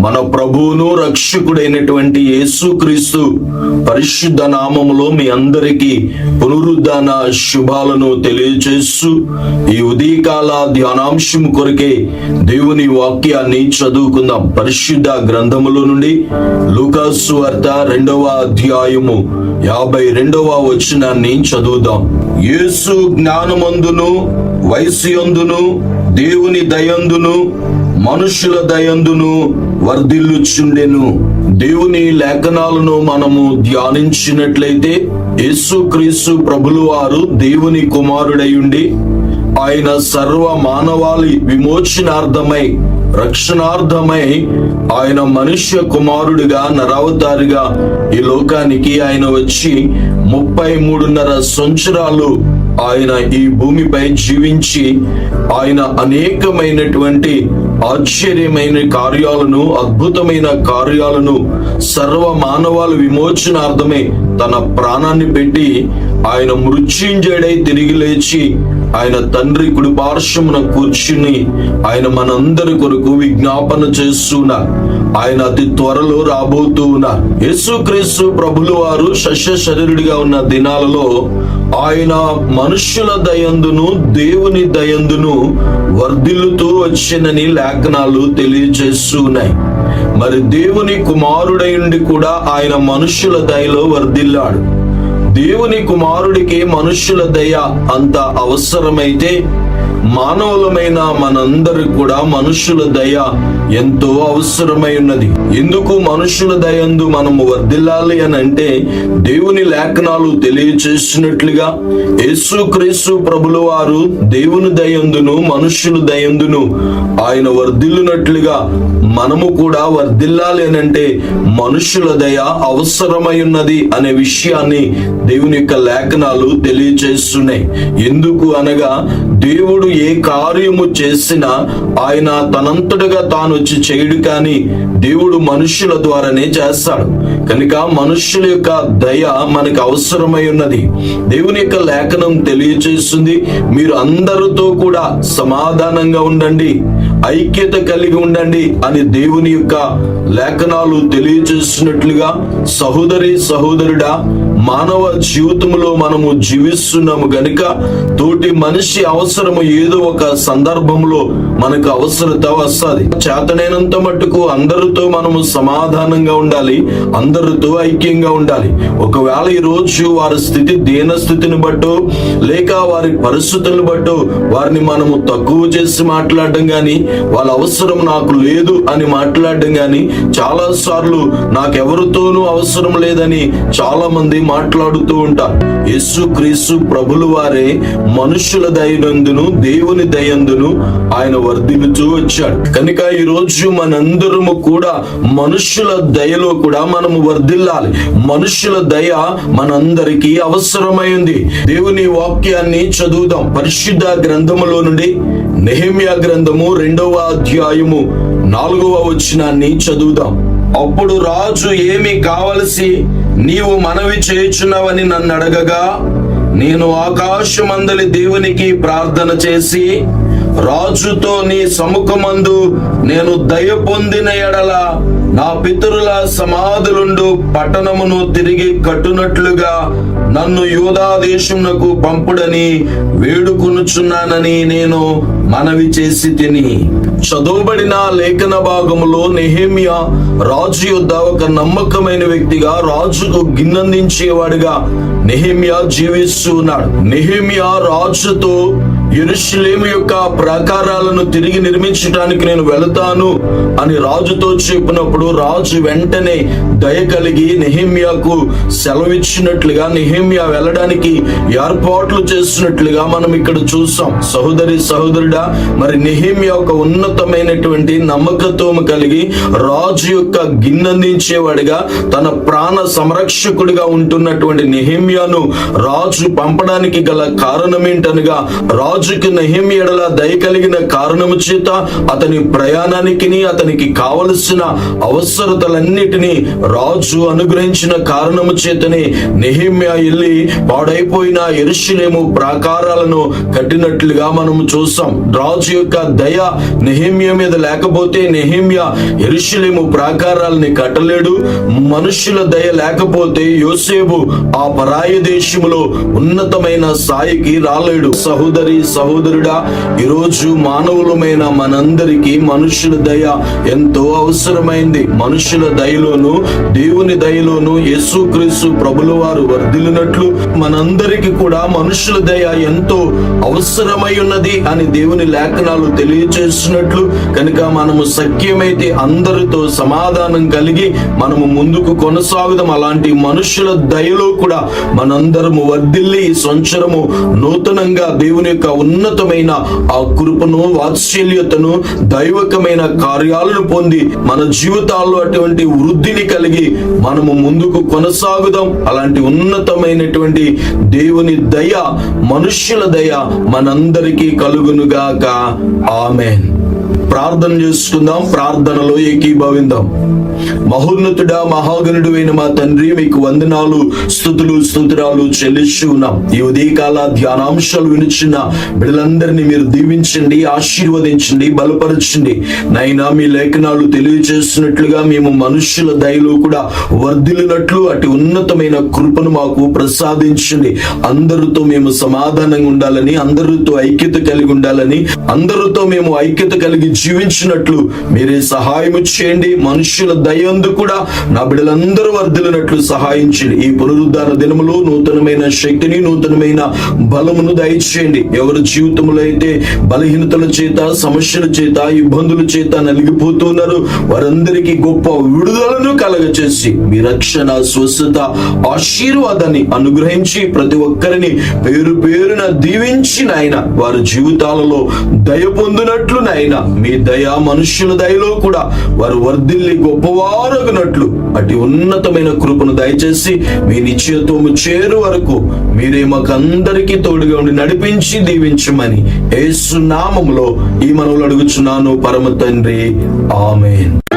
మన ప్రభువును రక్షకుడైనటువంటి యేసుక్రీస్తు పరిశుద్ధ నామములో మీ అందరికీ పునరుద్ధాన శుభాలను తెలియజేస్తూ ఈ ఉదయకాల ధ్యానాంశం కొరకే దేవుని వాక్యాన్ని చదువుకుందాం. పరిశుద్ధ గ్రంథములో నుండి లూకాసు వార్త రెండవ అధ్యాయము యాభై రెండవ వచనాన్ని చదువుదాం. యేసు జ్ఞానమందును వయస్సు దేవుని దయందును మనుషుల దయందును వర్ధిల్లుచుండెను. దేవుని లేఖనాలను మనము ధ్యానించినట్లయితే యేసుక్రీస్తు ప్రభులు వారు దేవుని కుమారుడయుండి ఆయన సర్వ మానవాళి విమోచనార్థమై రక్షణార్థమై ఆయన మనుష్య కుమారుడిగా నరావతారిగా ఈ లోకానికి ఆయన వచ్చి ముప్పై మూడున్నర సంవత్సరాలు ఆయన ఈ భూమిపై జీవించి ఆయన అనేకమైనటువంటి ఆశ్చర్యమైన కార్యాలను అద్భుతమైన కార్యాలను సర్వ మానవాల విమోచనార్థమే తన ప్రాణాన్ని పెట్టి ఆయన మృత్యుంజయుడై తిరిగి లేచి ఆయన తండ్రి కుడి పార్శ్వమున కూర్చుని ఆయన మనందరి కొరకు విజ్ఞాపన చేస్తున్న. ఆయన అతి త్వరలో రాబోతూ ఉన్న యేసుక్రీస్తు ప్రభులు వారు శస్య శరీరుడిగా ఉన్న దినాలలో ఆయన మనుష్యుల దయందును దేవుని దయందును వర్ధిల్లుతూ వచ్చినని లేఖనాలు తెలియజేస్తూ ఉన్నాయి మరి దేవుని కుమారుడైండి కూడా ఆయన మనుష్యుల దయలో వర్ధిల్లాడు. దేవుని కుమారుడికి మనుష్యుల దయ అంత అవసరమైతే మానవులమైన మనందరికి కూడా మనుషుల దయ ఎంతో అవసరమై ఉన్నది. ఎందుకు మనుషుల దయందు మనము వర్ధిల్లాలి అని అంటే దేవుని లేఖనాలు తెలియచేసినట్లుగా యేసుక్రీస్తు ప్రభుల వారు దేవుని దయందును మనుషుల దయందును ఆయన వర్ధిల్లునట్లుగా మనము కూడా వర్ధిల్లాలి అని అంటే మనుషుల దయ అవసరమై ఉన్నది అనే విషయాన్ని దేవుని యొక్క లేఖనాలు తెలియచేస్తున్నాయి. ఎందుకు అనగా దేవుడు ఏ కార్యము చేసినా ఆయన తనంతటగా తాను వచ్చి చేయడు కానీ దేవుడు మనుష్యుల ద్వారానే చేస్తాడు. కనుక మనుష్యుల యొక్క దయ మనకు అవసరమై ఉన్నది. దేవుని యొక్క లేఖనం తెలియచేస్తుంది. మీరు అందరితో కూడా సమాధానంగా ఉండండి. ఐక్యత కలిగి ఉండండి అని దేవుని యొక్క లేఖనాలు తెలియజేస్తున్నట్లుగా సహోదరి సహోదరుడా మానవ జీవితంలో మనము జీవిస్తున్నాము గనుక తోటి మనిషి అవసరము ఏదో ఒక సందర్భంలో మనకు అవసరత వస్తుంది. చేతనైనంత మట్టుకు అందరితో మనము సమాధానంగా ఉండాలి అందరితో ఐక్యంగా ఉండాలి. ఒకవేళ ఈ రోజు వారి స్థితి దీన స్థితిని బట్టో లేక వారి పరిస్థితులను బట్టో వారిని మనము తక్కువ చేసి మాట్లాడడం కానీ వాళ్ళ అవసరం నాకు లేదు అని మాట్లాడడం కానీ చాలా సార్లు నాకెవరితోనూ అవసరం లేదని చాలా మంది మాట్లాడుతూ ఉంటా. యేసు క్రీస్తు ప్రభులు వారే మనుషుల దయనందును దేవుని దయందును ఆయన వర్ధిల్లుతూ వచ్చాడు. కనుక ఈ రోజు మనందరము కూడా మనుషుల దయలో కూడా మనము వర్ధిల్లాలి. మనుషుల దయ మనందరికీ అవసరమైంది దేవుని వాక్యాన్ని చదువుదాం. పరిశుద్ధ గ్రంథములో నుండి నెహమ్యా గ్రంథము రెండవ అధ్యాయము నాలుగవ వచనాన్ని చదువుదాం. అప్పుడు రాజు ఏమి కావలసి నీవు మనవి చేయుచున్నావని నన్ను అడగగా నేను ఆకాశమందలి దేవునికి ప్రార్థన చేసి రాజుతో నీ సముఖమందు నేను దయ పొందిన ఎడల నా పితరుల సమాధులుండు పట్టణమును తిరిగి కట్టునట్లుగా నన్ను యూదా దేశమునకు పంపుడని వేడుకొనుచున్నానని నేను మనవి చేసి తిని. చదువుబడిన లేఖన భాగములో నెహేమియా రాజు యొద్ద ఒక నమ్మకమైన వ్యక్తిగా రాజుకు గిన్నందించేవాడిగా నెహేమియా జీవిస్తూ ఉన్నాడు. నెహేమియా రాజుతో ఎరుషులేము యొక్క ప్రాకారాలను తిరిగి నిర్మించడానికి నేను వెళతాను అని రాజుతో చెప్పినప్పుడు రాజు వెంటనే దయ కలిగి నెహిమ్యాకు సెలవిచ్చినట్లుగా నెహిమ్యా వెళ్ళడానికి ఏర్పాట్లు చేస్తున్నట్లుగా మనం ఇక్కడ చూసాం. సహోదరి సహోదరుడా మరి నెహిమ్యా ఒక ఉన్నతమైనటువంటి నమ్మకత్వం కలిగి రాజు యొక్క గిన్నందించేవాడిగా తన ప్రాణ సంరక్షకుడిగా ఉంటున్నటువంటి నెహిమ్యాను రాజు పంపడానికి గల కారణం ఏంటనగా రాజు రాజుకి నహిమి ఎడల దయ కలిగిన కారణము చేత అతని ప్రయాణానికి అతనికి కావలసిన అవసరతలన్నిటినీ రాజు అనుగ్రహించిన కారణము చేతనే నెహిమ్యా వెళ్ళి పాడైపోయిన ఎరుషులేము ప్రాకారాలను కట్టినట్లుగా మనము చూస్తాం రాజు యొక్క దయ నెహిమ్య మీద లేకపోతే నెహిమ్య ఎరుషులేము ప్రాకారాలని కట్టలేడు. మనుషుల దయ లేకపోతే యోసేపు ఆ పరాయి దేశములో ఉన్నతమైన స్థాయికి రాలేడు. సహోదరి సహోదరుడా ఈరోజు మానవులమైన మనందరికీ మనుషుల దయ ఎంతో అవసరమైంది. మనుషుల దయలోను దేవుని దయలోను యేసుక్రీస్తు ప్రభుల వారు వర్ధిల్లినట్లు మనందరికీ కూడా మనుషుల దయ ఎంతో అవసరమై ఉన్నది అని దేవుని లేఖనాలు తెలియచేస్తున్నట్లు కనుక మనము సఖ్యమైతే అందరితో సమాధానం కలిగి మనము ముందుకు కొనసాగుదాం. అలాంటి మనుషుల దయలో కూడా మనందరము వర్ధిల్లి సంచరము నూతనంగా దేవుని యొక్క ఉన్నతమైన ఆ కృపను వాత్సల్యతను దైవకమైన కార్యాలను పొంది మన జీవితాల్లో అటువంటి వృద్ధిని కలిగి మనము ముందుకు కొనసాగుదాం. అలాంటి ఉన్నతమైనటువంటి దేవుని దయ మనుష్యుల దయ మనందరికీ కలుగునుగాక. ఆమెన్. ప్రార్థన చేసుకుందాం ప్రార్థనలో ఏకీభవిందాం. మహోన్నతుడా మహాగణుడు అయిన మా తండ్రి మీకు వందనాలు స్థుతులు స్తోత్రాలు చెల్లిస్తూ ఉన్నాం. ఈ ఉదయకాల ధ్యానాంశాలు వినిచిన బిడ్డలందరినీ మీరు దీవించండి ఆశీర్వదించండి బలపరచండి. నైనా మీ లేఖనాలు తెలియజేస్తున్నట్లుగా మేము మనుష్యుల దయలో కూడా వర్ధిల్లినట్లు అటు ఉన్నతమైన కృపను మాకు ప్రసాదించండి. అందరితో మేము సమాధానంగా ఉండాలని అందరితో ఐక్యత కలిగి ఉండాలని అందరితో మేము ఐక్యత కలిగి జీవించినట్లు మీరే సహాయం చేయండి. మనుషుల దయందు కూడా నా బిడ్డలందరూ వర్ధిలినట్లు సహాయించండి. ఈ పునరుద్ధార దినములో నూతనమైన శక్తిని నూతనమైన బలమును దయచేయండి. ఎవరి జీవితంలో అయితే బలహీనతల చేత సమస్యల చేత ఇబ్బందుల చేత నలిగిపోతున్నారు వారందరికీ గొప్ప విడుదలను కలగచేసి మీ రక్షణ స్వస్థత ఆశీర్వాదాన్ని అనుగ్రహించి ప్రతి ఒక్కరిని పేరు పేరున దీవించి నాయన వారి జీవితాలలో దయ పొందినట్లు నాయన మీ దయ మనుష్యుల దయలో కూడా వారు వర్ధిల్లి గొప్పవారగునట్లు. అటు ఉన్నతమైన కృపను దయచేసి మీ నిశ్చయత్వము చేరు వరకు మీరే మాకు అందరికీ తోడుగా ఉండి నడిపించి దీవించమని యేసు ఈ మనవులు అడుగుచున్నాను పరమ తండ్రి. ఆమెన్.